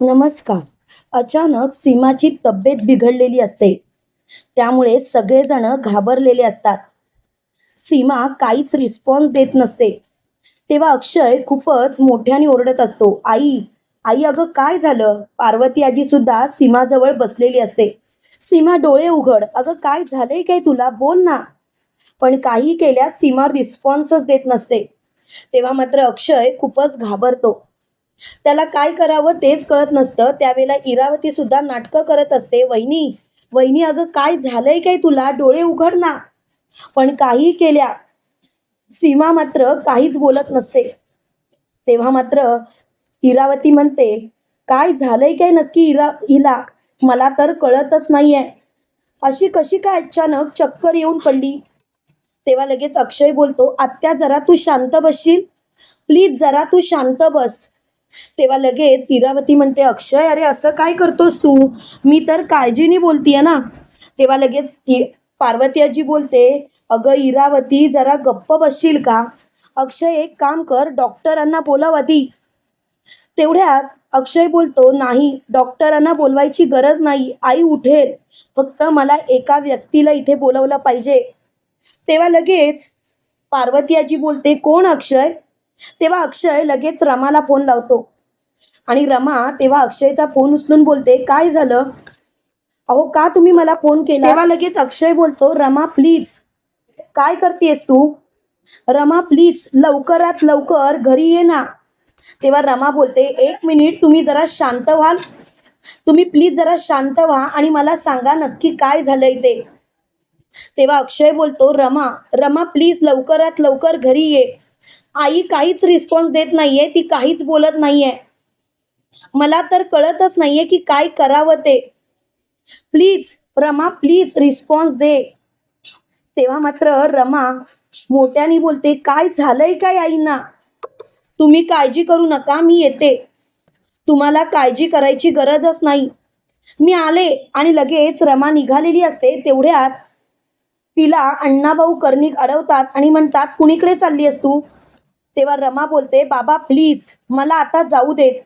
नमस्कार. अचानक सीमाची तब्येत बिघडलेली असते. त्यामुळे सगळेजण घाबरलेले असतात. सीमा काहीच रिस्पॉन्स देत नसते. तेव्हा अक्षय खूपच मोठ्याने ओरडत असतो. आई आई अगं काय झालं? पार्वती आजी सुद्धा सीमाजवळ बसलेली असते. सीमा डोळे उघड. अगं काय झालंय काय तुला? बोल ना. पण काही केल्यास सीमा रिस्पॉन्सच देत नसते. तेव्हा मात्र अक्षय खूपच घाबरतो. त्याला काय करावं तेच कळत नसतं. त्यावेळेला इरावती सुद्धा नाटकं करत असते. वहिनी वहिनी अगं काय झालंय काय तुला? डोळे उघड ना. पण काही केल्या. सीमा मात्र काहीच बोलत नसते. तेव्हा मात्र इरावती म्हणते काय झालंय काय नक्की इरा हिला? मला तर कळतच नाहीये. अशी कशी काय अचानक चक्कर येऊन पडली? तेव्हा लगेच अक्षय बोलतो आत्या जरा तू शांत बसशील? प्लीज जरा तू शांत बस. तेव्हा लगेच इरावती म्हणते अक्षय अरे असं काय करतोस तू? मी तर काळजीने बोलतीये ना. तेव्हा लगेच इ- पार्वती आजी बोलते अगं इरावती जरा गप्प बसशील का? अक्षय एक काम कर डॉक्टरांना बोलावती तेवढ्यात अक्षय बोलतो नाही डॉक्टरांना बोलवायची गरज नाही आई उठेल. फक्त मला एका व्यक्तीला इथे बोलवलं पाहिजे. तेव्हा लगेच पार्वती आजी बोलते कोण अक्षय? तेव्हा अक्षय लगेच रमाला फोन लावतो. आणि रमा तेव्हा अक्षयचा फोन उचलून बोलते काय झालं? अहो का तुम्ही मला फोन केला तेव्हा लगेच अक्षय बोलतो रमा प्लीज काय करतेस तू? रमा प्लीज लवकरात लवकर घरी ये ना. तेव्हा रमा बोलते एक मिनिट तुम्ही जरा शांत व्हाल. तुम्ही प्लीज जरा शांत व्हा आणि मला सांगा नक्की काय झालंय ते. तेव्हा अक्षय बोलतो रमा रमा प्लीज लवकरात लवकर घरी ये. आई काहीच रिस्पॉन्स देत नाहीये ती काहीच बोलत नाहीये. मला तर कळतच नाहीये की काय करावं ते. प्लीज रमा प्लीज रिस्पॉन्स दे. तेव्हा मात्र रमा मोठ्याने बोलते काय झालंय काय आईंना? तुम्ही काळजी करू नका मी येते. तुम्हाला काळजी करायची गरजच नाही. मी आले आणि लगेच रमा निघालेली असते तेवढ्यात तिला अण्णाभाऊ कर्णिक अडवतात आणि म्हणतात कुणीकडे चालली असतू तू? तेव्हा रमा बोलते बाबा प्लीज मला आता जाऊ देत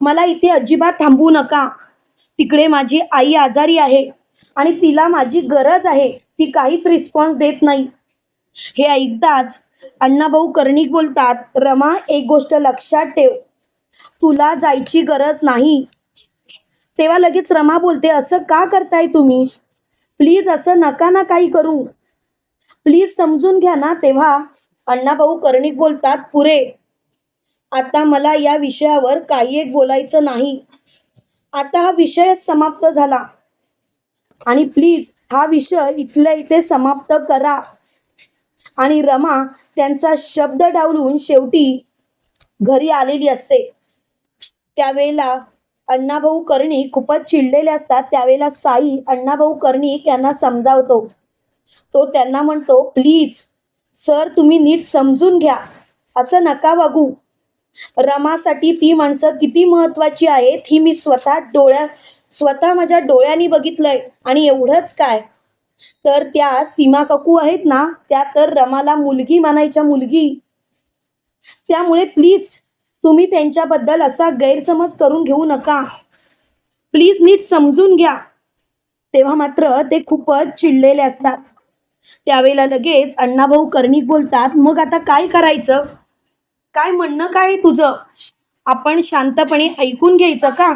मला इथे अजिबात थांबू नका. तिकडे माझी आई आजारी आहे आणि तिला माझी गरज आहे. ती काहीच रिस्पॉन्स देत नाही. हे ऐकताच अण्णाभाऊ कर्णिक बोलतात रमा एक गोष्ट लक्षात ठेव. तुला जायची गरज नाही. तेव्हा लगेच रमा बोलते असं का करताय तुम्ही? प्लीज असं नका ना काही करू. प्लीज समजून घ्या ना तेव्हा. अण्णाभाऊ कर्णिक बोलतात पुरे आता मला या विषयावर काही एक बोलायचं नाही. आता हा विषय समाप्त झाला. आणि प्लीज हा विषय इथल्या इथे समाप्त करा. आणि रमा त्यांचा शब्द डावलून शेवटी घरी आलेली असते. त्यावेळेला अण्णाभाऊ कर्णिक खूपच चिडलेले असतात. त्यावेळेला साई अण्णाभाऊ कर्णिक यांना समजावतो. तो त्यांना म्हणतो प्लीज सर तुम्ही नीट समजून घ्या. असं नका वागू. रमासाठी ती माणसं किती महत्त्वाची आहेत ही मी स्वतः डोळ्या स्वतः माझ्या डोळ्यांनी बघितलंय. आणि एवढंच काय? तर त्या सीमा काकू आहेत ना त्या तर रमाला मुलगी मानायच्या मुलगी. त्यामुळे प्लीज तुम्ही त्यांच्याबद्दल असा गैरसमज करून घेऊ नका. प्लीज नीट समजून घ्या. तेव्हा मात्र ते खूपच चिडलेले असतात. त्यावेळेला लगेच अण्णाभाऊ कर्णिक बोलतात मग आता काय करायचं? काय म्हणणं काय तुझं? आपण शांतपणे ऐकून घ्यायचं का?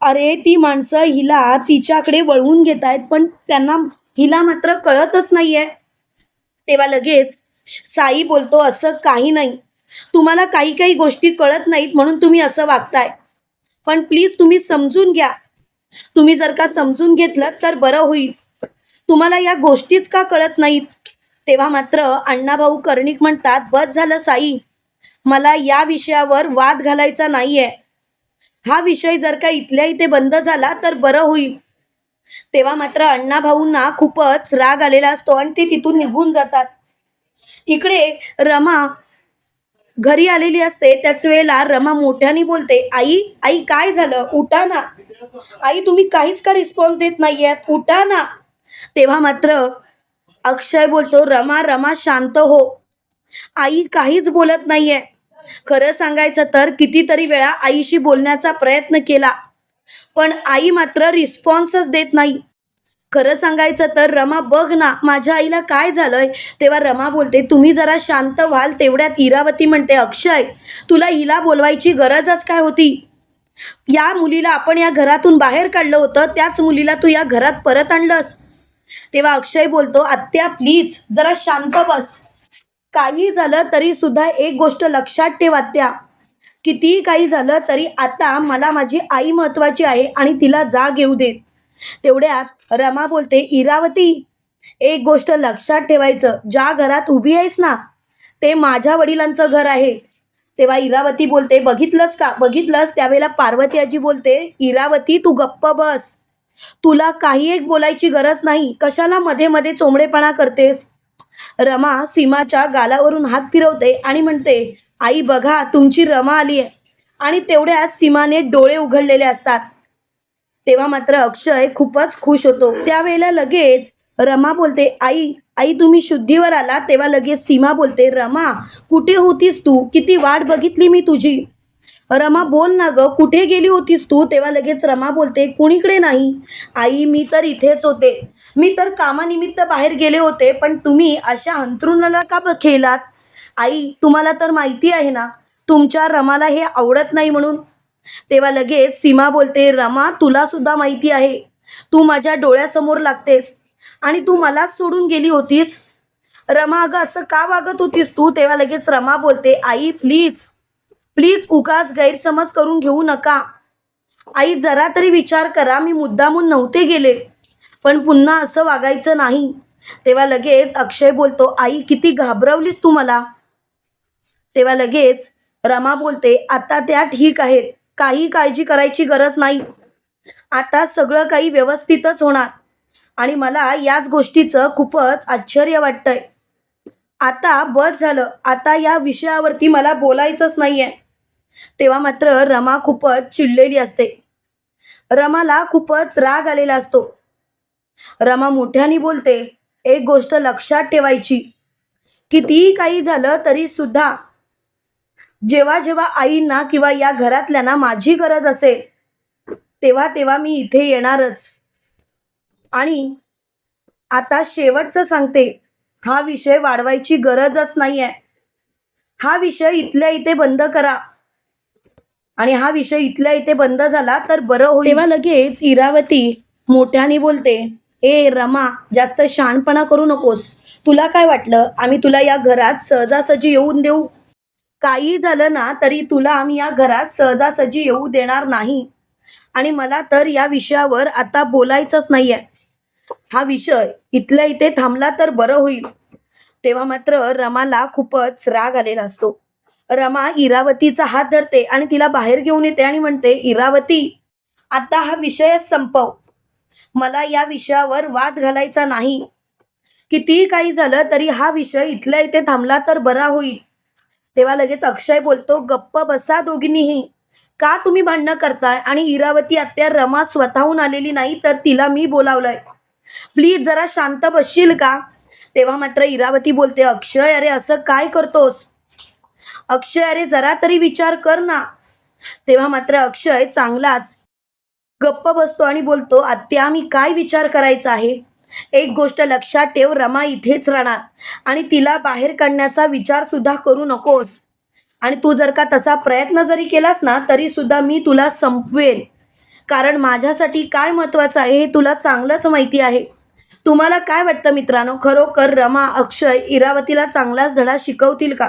अरे ती माणसं हिला तिच्याकडे वळवून घेत आहेत पण त्यांना हिला मात्र कळतच नाहीये. तेव्हा लगेच साई बोलतो असं काही नाही. तुम्हाला काही काही गोष्टी कळत नाहीत म्हणून तुम्ही असं वागताय. पण प्लीज तुम्ही समजून घ्या. तुम्ही जर का समजून घेतलं तर बरं होईल. तुम्हाला या गोष्टीच का कळत नाहीत? तेव्हा मात्र अण्णाभाऊ कर्णिक म्हणतात बस झालं साई. मला या विषयावर वाद घालायचा नाहीये. हा विषय जर का इथल्या इथे बंद झाला तर बरं होईल. तेव्हा मात्र अण्णाभाऊंना खूपच राग आलेला असतो आणि ते तिथून निघून जातात. इकडे रमा घरी आलेली असते. त्याच वेळेला रमा मोठ्याने बोलते आई आई काय झालं? उठा ना. आई तुम्ही काहीच का रिस्पॉन्स देत नाहीयेत? उठा ना. तेव्हा मात्र अक्षय बोलतो रमा रमा शांत हो. आई काहीच बोलत नाहीये. खरं सांगायचं तर कितीतरी वेळा आईशी बोलण्याचा प्रयत्न केला पण आई मात्र रिस्पॉन्सच देत नाही. खरं सांगायचं तर रमा बघ ना माझ्या आईला काय झालंय? तेव्हा रमा बोलते तुम्ही जरा शांत व्हाल तेवढ्यात इरावती म्हणते अक्षय. तुला हिला बोलवायची गरजच काय होती? या मुलीला आपण या घरातून बाहेर काढलं होतं त्याच मुलीला तू या घरात परत आणलंस. तेव्हा अक्षय बोलतो आत्या प्लीज जरा शांत बस. काही झालं तरी सुद्धा एक गोष्ट लक्षात ठेव आत्या. कितीही काही झालं तरी आता मला माझी आई महत्वाची आहे आणि तिला जाग येऊ देत तेवढ्यात रमा बोलते इरावती एक गोष्ट लक्षात ठेवायचं. ज्या घरात उभी आहेस ना ते माझ्या वडिलांचं घर आहे. तेव्हा इरावती बोलते बघितलंस का? बघितलंस? त्यावेळेला पार्वती आजी बोलते इरावती तू गप्प बस. तुला काही एक बोलायची गरज नाही. कशाला मध्ये मध्ये चोंबडेपणा करतेस? रमा सीमाच्या गालावरून हात फिरवते आणि म्हणते आई बघा तुमची रमा आली आहे. आणि तेवढ्या सीमाने डोळे उघडलेले असतात. तेव्हा मात्र अक्षय खूपच खुश होतो. त्यावेळेला लगेच रमा बोलते आई आई तुम्ही शुद्धीवर आला तेव्हा लगेच सीमा बोलते रमा कुठे होतीस तू? किती वाट बघितली मी तुझी. रमा बोल ना ग कुठे गेली होतीस तू? तेव्हा लगेच रमा बोलते कुणीकडे नाही? आई मी तर इथेच होते. मी तर कामानिमित्त बाहेर गेले होते पण तुम्ही अशा अंथरुणाला का ब- खेळलात? आई तुम्हाला तर माहिती आहे ना तुमच्या रमाला हे आवडत नाही म्हणून. तेव्हा लगेच सीमा बोलते रमा तुला सुद्धा माहिती आहे. तू माझ्या डोळ्यासमोर लागतेस आणि तू मलाच सोडून गेली होतीस. रमा अगं असं का वागत होतीस तू? तेव्हा लगेच रमा बोलते आई प्लीज प्लीज उगाच गैरसमज करून घेऊ नका. आई जरा तरी विचार करा. मी मुद्दामून नव्हते गेले पण पुन्हा असं वागायचं नाही. तेव्हा लगेच अक्षय बोलतो आई किती घाबरवलीस तू मला. तेव्हा लगेच रमा बोलते आता त्या ठीक आहेत. काही काळजी करायची गरज नाही. आता सगळं काही व्यवस्थितच होणार. आणि मला याच गोष्टीचं खूपच आश्चर्य वाटतंय. आता बस झालं. आता या विषयावरती मला बोलायचंच नाही आहे तेव्हा मात्र रमा खूपच चिडलेली असते. रमाला खूपच राग आलेला असतो. रमा मोठ्याने बोलते एक गोष्ट लक्षात ठेवायची. कितीही काही झालं तरी सुद्धा जेव्हा जेव्हा आईंना किंवा या घरातल्यांना माझी गरज असेल तेव्हा तेव्हा मी इथे येणारच. आणि आता शेवटचं सांगते हा विषय वाढवायची गरजच नाही आहे हा विषय इथल्या इथे बंद करा. आणि हा विषय इथल्या इथे बंद झाला तर बरं होईल. तेव्हा लगेच इरावती मोठ्याने बोलते ए रमा जास्त शहाणपणा करू नकोस. तुला काय वाटलं? आम्ही तुला या घरात सहजासहजी येऊन देऊ. काही झालं ना तरी तुला आम्ही या घरात सहजासहजी येऊ देणार नाही. आणि मला तर या विषयावर आता बोलायचंच नाही आहे हा विषय इथल्या इथे थांबला तर बरं होईल. तेव्हा मात्र रमाला खूपच राग आलेला असतो. रमा इरावतीचा हात धरते आणि तिला बाहेर घेऊन येते आणि म्हणते इरावती आता हा विषयच संपव. मला या विषयावर वाद घालायचा नाही. कितीही काही झालं तरी हा विषय इथल्या इथे थांबला तर बरा होईल. तेव्हा लगेच अक्षय बोलतो गप्प बसा दोघींनीही. का तुम्ही भांडणं करताय आणि इरावती आत्या रमा स्वतःहून आलेली नाही तर तिला मी बोलावलंय. प्लीज जरा शांत बसशील का? तेव्हा मात्र इरावती बोलते अक्षय अरे असं काय करतोस? अक्षय अरे जरा तरी विचार कर ना. तेव्हा मात्र अक्षय चांगलाच गप्प बसतो आणि बोलतो आत्या मी काय विचार करायचा आहे? एक गोष्ट लक्षात ठेव रमा इथेच राहणार आणि तिला बाहेर काढण्याचा विचार सुद्धा करू नकोस. आणि तू जर का तसा प्रयत्न जरी केलास ना तरी सुद्धा मी तुला संपवेन. कारण माझ्यासाठी काय महत्त्वाचं आहे हे तुला चांगलंच माहिती आहे. तुम्हाला काय वाटतं मित्रांनो? खरोखर रमा अक्षय इरावतीला चांगलाच धडा शिकवतील का?